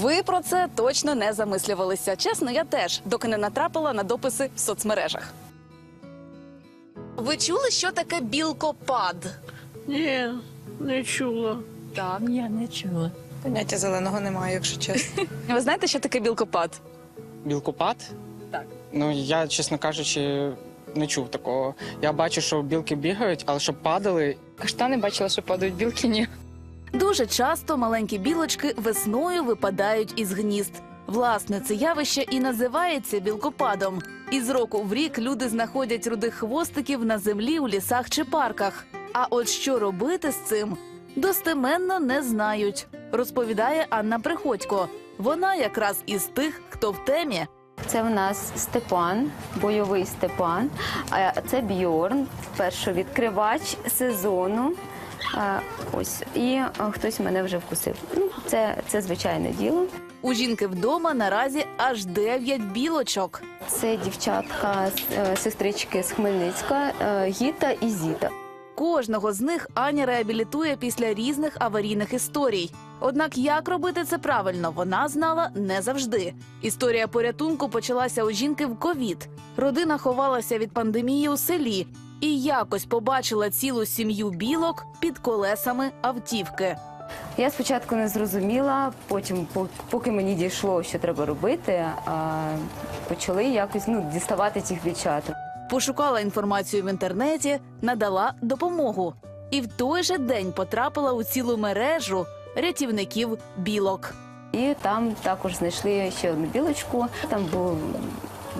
Ви про це точно не замислювалися. Чесно, я теж, доки не натрапила на дописи в соцмережах. Ви чули, що таке білкопад? Ні, не чула. Так. Я не чула. Поняття зеленого немає, якщо чесно. Ви знаєте, що таке білкопад? Білкопад? Так. Ну я, чесно кажучи, не чув такого. Я бачу, що білки бігають, але щоб падали, Каштани бачила, що падають білки, ні. Дуже часто маленькі білочки весною випадають із гнізд. Власне, це явище і називається білкопадом. Із року в рік люди знаходять рудих хвостиків на землі у лісах чи парках. А от що робити з цим, достеменно не знають, розповідає Анна Приходько. Вона якраз із тих, хто в темі. Це в нас Степан, бойовий Степан. А це Бьорн, першовідкривач сезону. Ось і е, хтось мене вже вкусив. Ну, це, це звичайне діло. У жінки вдома наразі аж дев'ять білочок. Це дівчатка, е, сестрички з Хмельницька, е, Гіта і Зіта. Кожного з них Аня реабілітує після різних аварійних історій. Однак як робити це правильно, вона знала не завжди. Історія порятунку почалася у жінки в ковід. Родина ховалася від пандемії у селі і якось побачила цілу сім'ю білок під колесами автівки. Я спочатку не зрозуміла, потім, по- поки мені дійшло, що треба робити, почали якось ну, діставати цих дівчаток. Пошукала інформацію в інтернеті, надала допомогу. І в той же день потрапила у цілу мережу рятівників білок. І там також знайшли ще одну білочку. Там був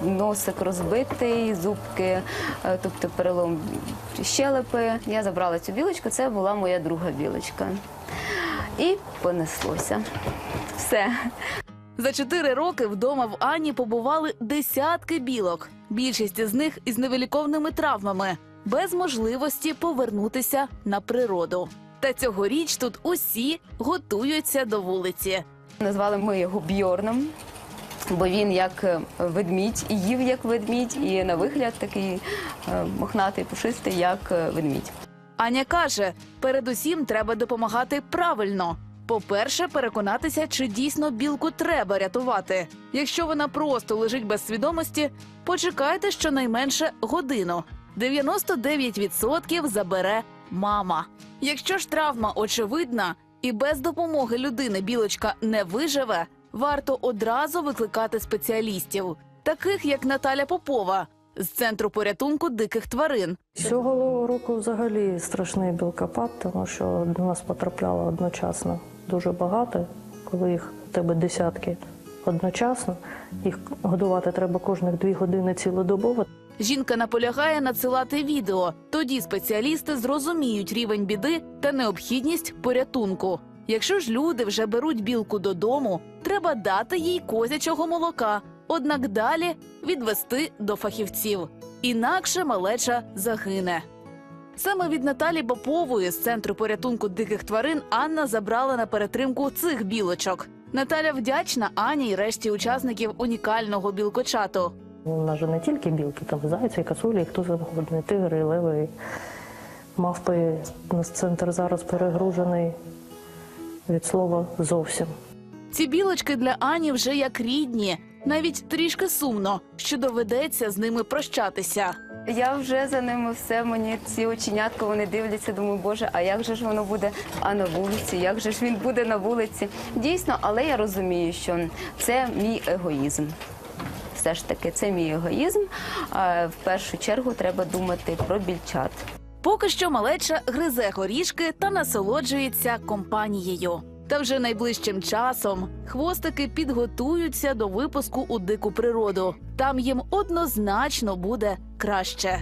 носик розбитий, зубки, е, тобто перелом щелепи. Я забрала цю білочку, це була моя друга білочка. І понеслося. Все. За чотири роки вдома в Ані побували десятки білок. Більшість з них із невиліковними травмами, без можливості повернутися на природу. Та цьогоріч тут усі готуються до вулиці. Назвали ми його Бьорном, бо він як е, ведмідь, і їв як ведмідь, і на вигляд такий е, мохнатий, пушистий, як е, ведмідь. Аня каже: передусім треба допомагати правильно. По-перше, переконатися, чи дійсно білку треба рятувати. Якщо вона просто лежить без свідомості, почекайте щонайменше годину. 99% забере мама. Якщо ж травма очевидна і без допомоги людини білочка не виживе, варто одразу викликати спеціалістів, таких як Наталя Попова з центру порятунку диких тварин. Цього року взагалі страшний білкопад, тому що до нас потрапляло одночасно дуже багато, коли їх у тебе десятки одночасно. Їх годувати треба кожних дві години цілодобово. Жінка наполягає надсилати відео. Тоді спеціалісти зрозуміють рівень біди та необхідність порятунку. Якщо ж люди вже беруть білку додому, треба дати їй козячого молока, однак далі відвести до фахівців. Інакше малеча загине. Саме від Наталі Попової з центру порятунку диких тварин Анна забрала на перетримку цих білочок. Наталя вдячна Ані і решті учасників унікального білкочату. У нас же не тільки білки, там зайці, косулі, хто завгодно, і тигри, і леви, і мавпи. У нас центр зараз перегружений від слова зовсім. Ці білочки для Ані вже як рідні, навіть трішки сумно, що доведеться з ними прощатися. Я вже за ними все, мені ці оченятка вони дивляться, думаю, боже, а як же ж воно буде а на вулиці? Як же ж він буде на вулиці? Дійсно, але я розумію, що це мій егоїзм. Все ж таки, це мій егоїзм. В першу чергу треба думати про більчат. Поки що малеча гризе горішки та насолоджується компанією. Та вже найближчим часом хвостики підготуються до випуску у дику природу. Там їм однозначно буде краще.